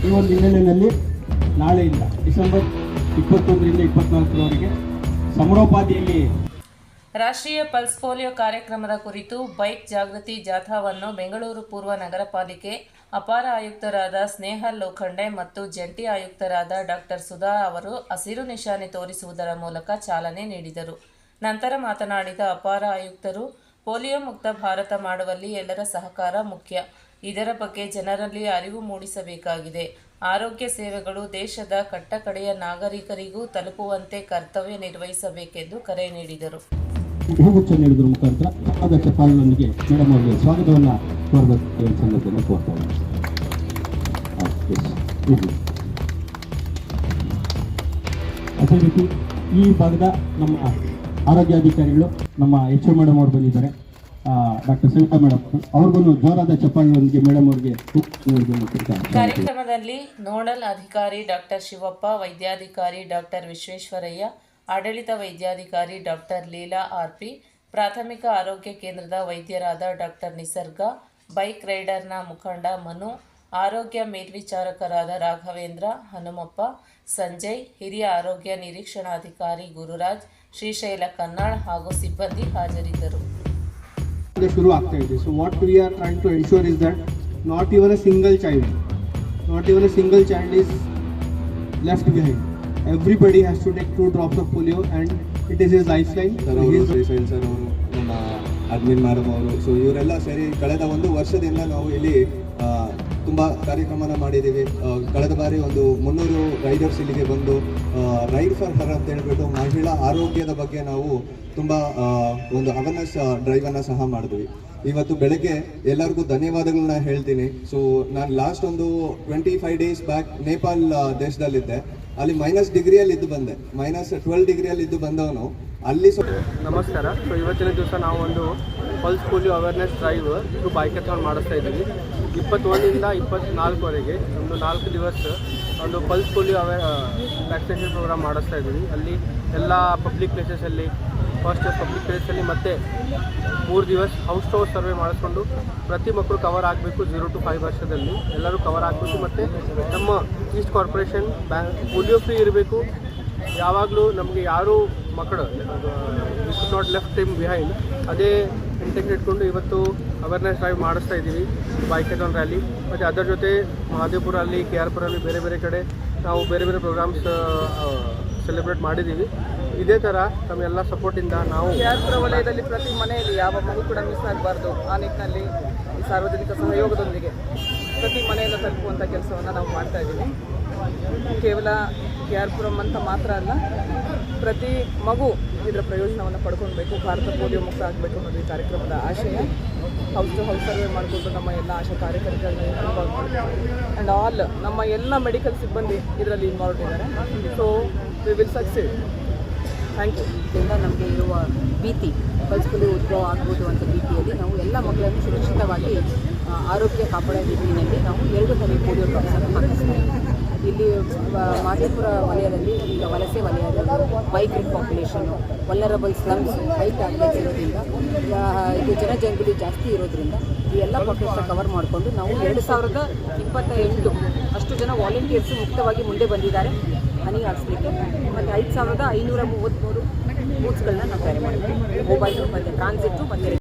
ಈ ಒಂದು ಹಿನ್ನೆಲೆಯಲ್ಲಿ ನಾಳೆಯಿಂದ ಡಿಸೆಂಬರ್ ಇಪ್ಪತ್ತೊಂದರಿಂದ ಇಪ್ಪತ್ನಾಲ್ಕರವರೆಗೆ ಸಮರೋಪಾದಿಯಲ್ಲಿ ರಾಷ್ಟ್ರೀಯ ಪಲ್ಸ್ ಪೋಲಿಯೋ ಕಾರ್ಯಕ್ರಮದ ಕುರಿತು ಬೈಕ್ ಜಾಗೃತಿ ಜಾಥಾವನ್ನು ಬೆಂಗಳೂರು ಪೂರ್ವ ನಗರ ಪಾಲಿಕೆ ಅಪಾರ ಆಯುಕ್ತರಾದ ಸ್ನೇಹ ಲೋಖಂಡೆ ಮತ್ತು ಜಂಟಿ ಆಯುಕ್ತರಾದ ಡಾಕ್ಟರ್ ಸುಧಾ ಅವರು ಹಸಿರು ನಿಶಾನೆ ತೋರಿಸುವುದರ ಮೂಲಕ ಚಾಲನೆ ನೀಡಿದರು. ನಂತರ ಮಾತನಾಡಿದ ಅಪಾರ ಆಯುಕ್ತರು ಪೋಲಿಯೋ ಮುಕ್ತ ಭಾರತ ಮಾಡುವಲ್ಲಿ ಎಲ್ಲರ ಸಹಕಾರ ಮುಖ್ಯ. ಇದರ ಬಗ್ಗೆ ಜನರಲ್ಲಿ ಅರಿವು ಮೂಡಿಸಬೇಕಾಗಿದೆ. ಆರೋಗ್ಯ ಸೇವೆಗಳು ದೇಶದ ಕಟ್ಟಕಡೆಯ ನಾಗರಿಕರಿಗೂ ತಲುಪುವಂತೆ ಕರ್ತವ್ಯ ನಿರ್ವಹಿಸಬೇಕೆಂದು ಕರೆ ನೀಡಿದರು. ಹೂಗುಚ್ಛ ನೀಡುವುದರ ಮುಖಾಂತರ ಆದ ಚಪ್ಪಾಳೊಂದಿಗೆ ಮೇಡಮ್ ಅವರಿಗೆ ಸ್ವಾಗತವನ್ನು ಕೋರಬೇಕು ಅದೇ ರೀತಿ ಈ ಭಾಗದ ನಮ್ಮ ಆರೋಗ್ಯಾಧಿಕಾರಿಗಳು ನಮ್ಮ ಎಚ್ ಎ ಮೇಡಮ್ ಅವರು ಬಂದಿದ್ದಾರೆ. ಡಾಕ್ಟರ್ ಸವಿತಾ ಮೇಡಮ್ ಅವ್ರಿಗೂ ಜೋರಾದ ಚಪ್ಪಾಳೆಯೊಂದಿಗೆ ಮೇಡಮ್ ಅವರಿಗೆ ಕಾರ್ಯಕ್ರಮದಲ್ಲಿ ನೋಡಲ್ ಅಧಿಕಾರಿ ಡಾಕ್ಟರ್ ಶಿವಪ್ಪ, ವೈದ್ಯಾಧಿಕಾರಿ ಡಾಕ್ಟರ್ ವಿಶ್ವೇಶ್ವರಯ್ಯ, ಆಡಳಿತ ವೈದ್ಯಾಧಿಕಾರಿ ಡಾಕ್ಟರ್ ಲೀಲಾ ಆರ್ಪಿ, ಪ್ರಾಥಮಿಕ ಆರೋಗ್ಯ ಕೇಂದ್ರದ ವೈದ್ಯರಾದ ಡಾಕ್ಟರ್ ನಿಸರ್ಗ, ಬೈಕ್ ರೈಡರ್ನ ಮುಖಂಡ ಮನು ಆರೋಗ್ಯ ಮೇಲ್ವಿಚಾರಕರಾದ ರಾಘವೇಂದ್ರ ಹನುಮಪ್ಪ ಸಂಜಯ್ ಹಿರಿಯ ಆರೋಗ್ಯ ನಿರೀಕ್ಷಣಾಧಿಕಾರಿ ಗುರುರಾಜ್ ಶ್ರೀಶೈಲ ಕನ್ನಾಳ್ ಹಾಗೂ ಸಿಬ್ಬಂದಿ ಹಾಜರಿದ್ದರು. ಶುರು ಆಗ್ತಾ ಇದೆ. So what we are trying to ensure is that not even a single child not even a single child is left behind everybody has to take two drops of polio and it is is lifeline Shrishail sir ಅವರು ನಮ್ಮ admin madam ಅವರು. So ಇವರೆಲ್ಲ ಸೇರಿ ಕಳೆದ ಒಂದು ವರ್ಷದಿಂದ ನಾವು ಇಲ್ಲಿ ತುಂಬ ಕಾರ್ಯಕ್ರಮನ ಮಾಡಿದ್ದೀವಿ. ಕಳೆದ ಬಾರಿ ಒಂದು ಮುನ್ನೂರು ರೈಡರ್ಸ್ ಇಲ್ಲಿಗೆ ಬಂದು ರೈಡ್ ಫಾರ್ ಹರ್ ಅಂತ ಹೇಳ್ಬಿಟ್ಟು ಮಹಿಳಾ ಆರೋಗ್ಯದ ಬಗ್ಗೆ ನಾವು ತುಂಬ ಒಂದು ಅವೇರ್ನೆಸ್ ಡ್ರೈವನ್ನು ಸಹ ಮಾಡಿದ್ವಿ. ಇವತ್ತು ಬೆಳಗ್ಗೆ ಎಲ್ಲರಿಗೂ ಧನ್ಯವಾದಗಳನ್ನ ಹೇಳ್ತೀನಿ. ಸೊ ನಾನು ಲಾಸ್ಟ್ ಒಂದು twenty five days back Nepal ದೇಶದಲ್ಲಿದ್ದೆ. ಅಲ್ಲಿ ಮೈನಸ್ ಡಿಗ್ರಿಯಲ್ಲಿ ಇದ್ದು ಬಂದೆ. ಮೈನಸ್ ಟ್ವೆಲ್ ಡಿಗ್ರಿಯಲ್ಲಿ ಇದ್ದು ಬಂದವನು. ಅಲ್ಲಿ ನಮಸ್ಕಾರ. ಸೊ ಇವತ್ತಿನ ದಿವಸ ನಾವು ಒಂದು ಪಲ್ಸ್ ಪೋಲಿಯೋ ಅವೇರ್ನೆಸ್ ಡ್ರೈವ್ ಇದು ಬೈಕಥಾನ್ ಮಾಡಿಸ್ತಾ ಇದ್ದೀವಿ. ಇಪ್ಪತ್ತೊಂದರಿಂದ ಇಪ್ಪತ್ತ್ನಾಲ್ಕುವರೆಗೆ ಒಂದು ನಾಲ್ಕು ದಿವಸ ಒಂದು ಪಲ್ಸ್ ಪೋಲಿಯೋ ಅವೇ ವ್ಯಾಕ್ಸಿನೇಷನ್ ಪ್ರೋಗ್ರಾಮ್ ಮಾಡಿಸ್ತಾ ಇದ್ದೀವಿ. ಅಲ್ಲಿ ಎಲ್ಲ ಪಬ್ಲಿಕ್ ಪ್ಲೇಸಸಲ್ಲಿ ಫಸ್ಟ್ ಪಬ್ಲಿಕ್ ಪ್ಲೇಸಲ್ಲಿ ಮತ್ತೆ ಮೂರು ದಿವಸ ಹೌಸ್ ಟು ಹೌಸ್ ಸರ್ವೆ ಮಾಡಿಸ್ಕೊಂಡು ಪ್ರತಿ ಮಕ್ಕಳು ಕವರ್ ಆಗಬೇಕು ಜೀರೋ ಟು ಫೈವ್ ವರ್ಷದಲ್ಲಿ. ಎಲ್ಲರೂ ಕವರ್ ಆಗಬೇಕು ಮತ್ತು ನಮ್ಮ east corporation bank polio free ಇರಬೇಕು. ಯಾವಾಗಲೂ ನಮಗೆ ಯಾರು ಮಕ್ಕಳು ನಾಟ್ ಲೆಫ್ಟ್ ಟೈಮ್ ಬಿಹೈಂಡ್ ಅದೇ ಇಂಟೆಕ್ಟ್ ಇಟ್ಕೊಂಡು ಇವತ್ತು ಅವೇರ್ನೆಸ್ ಡ್ರೈವ್ ಮಾಡಿಸ್ತಾ ಇದ್ದೀವಿ ಬೈಕೆಥಾನ್ ರ್ಯಾಲಿ ಮತ್ತು ಅದರ ಜೊತೆ ಮಹದೇವಪುರ ಅಲ್ಲಿ ಕೆ ಆರ್ ಪುರಲ್ಲಿ ಬೇರೆ ಬೇರೆ ಕಡೆ ನಾವು ಬೇರೆ ಬೇರೆ ಪ್ರೋಗ್ರಾಮ್ಸ್ ಸೆಲೆಬ್ರೇಟ್ ಮಾಡಿದ್ದೀವಿ. ಇದೇ ಥರ ತಮ್ಮೆಲ್ಲ ಸಪೋರ್ಟಿಂದ ನಾವು ಯಾರ ವಲಯದಲ್ಲಿ ಪ್ರತಿ ಮನೆಯಲ್ಲಿ ಯಾವ ಮಗು ಕೂಡ ಮಿಸ್ ಆಗಬಾರ್ದು ಆ ನಿಟ್ಟಿನಲ್ಲಿ ಈ ಸಾರ್ವಜನಿಕ ಸಹಯೋಗದೊಂದಿಗೆ ಪ್ರತಿ ಮನೆಯನ್ನು ತಲುಪುವಂಥ ಕೆಲಸವನ್ನು ನಾವು ಮಾಡ್ತಾ ಇದ್ದೀವಿ. ಕೇವಲ ಕೆ ಆರ್ ಪುರಂ ಅಂತ ಮಾತ್ರ ಅಲ್ಲ ಪ್ರತಿ ಮಗು ಇದರ ಪ್ರಯೋಜನವನ್ನು ಪಡ್ಕೊಳ್ಬೇಕು, ಭಾರತ ಪೋಲಿಯೋ ಮುಕ್ತ ಆಗಬೇಕು ಅನ್ನೋದು ಈ ಕಾರ್ಯಕ್ರಮದ ಆಶಯ. ಹೌಸ್ ಟು ಹೌಸ್ ಸರ್ವೆ ಮಾಡಿಕೊಂಡು ನಮ್ಮ ಎಲ್ಲ ಆಶಾ ಕಾರ್ಯಕರ್ತರನ್ನ ಇನ್ವಾಲ್ವ್ ಆ್ಯಂಡ್ ಆಲ್ ನಮ್ಮ ಎಲ್ಲ ಮೆಡಿಕಲ್ ಸಿಬ್ಬಂದಿ ಇದರಲ್ಲಿ ಇನ್ವಾಲ್ವ್ ಇದ್ದಾರೆ. So we will succeed thank you ಇದರಿಂದ ನಮಗೆ ಇರುವ ಭೀತಿ ಪಲ್ಸ್ ಪೋಲಿಯೋ ಉದ್ಭವ ಆಗ್ಬೋದು ಅಂತ ಭೀತಿಯಲ್ಲಿ ನಾವು ಎಲ್ಲ ಮಕ್ಕಳನ್ನು ಸುರಕ್ಷಿತವಾಗಿ ಆರೋಗ್ಯ ಕಾಪಾಡೋ ನಿಟ್ಟಿನಲ್ಲಿ ನಾವು ಎರಡು ಸರಿ ಪೋಲಿಯೋ ಡ್ರಾಪ್ಸನ್ನು ಹಾಕಿಸ್ತಾ ಇದ್ದೀವಿ. ಇಲ್ಲಿ ಮಾದೇಪುರ ವಲಯದಲ್ಲಿ ಈಗ ವಲಸೆ ವಲಯದ ಮೈಗ್ರೆಂಟ್ ಪಾಪ್ಯುಲೇಷನ್ನು ವಲ್ಲರಬಲ್ ಸ್ಲಮ್ಸ್ ಹೈಟ್ ಆಗ್ಬೇಕು ಇರೋದ್ರಿಂದ ಇದು ಜನಜಂಗುಳಿ ಜಾಸ್ತಿ ಇರೋದ್ರಿಂದ ಈ ಎಲ್ಲ ಪಾಪ್ಯುಲೇಷನ್ ಕವರ್ ಮಾಡಿಕೊಂಡು ನಾವು ಎರಡು ಸಾವಿರದ ಇಪ್ಪತ್ತ ಎಂಟು ಅಷ್ಟು ಜನ ವಾಲಂಟಿಯರ್ಸು ಮುಕ್ತವಾಗಿ ಮುಂದೆ ಬಂದಿದ್ದಾರೆ. ಹನಿ ಹಾಕ್ಸ್ಲಿಕ್ಕೆ ಮತ್ತು ಐದು ಸಾವಿರದ ಐನೂರ ಮೂವತ್ತ್ಮೂರು ಬೂತ್ಸ್ಗಳನ್ನ ನಾವು ತಯಾರಿ ಮಾಡಿದ್ವಿ ಮೊಬೈಲು ಮತ್ತು ಟ್ರಾನ್ಸಿಟ್ಟು ಮತ್ತು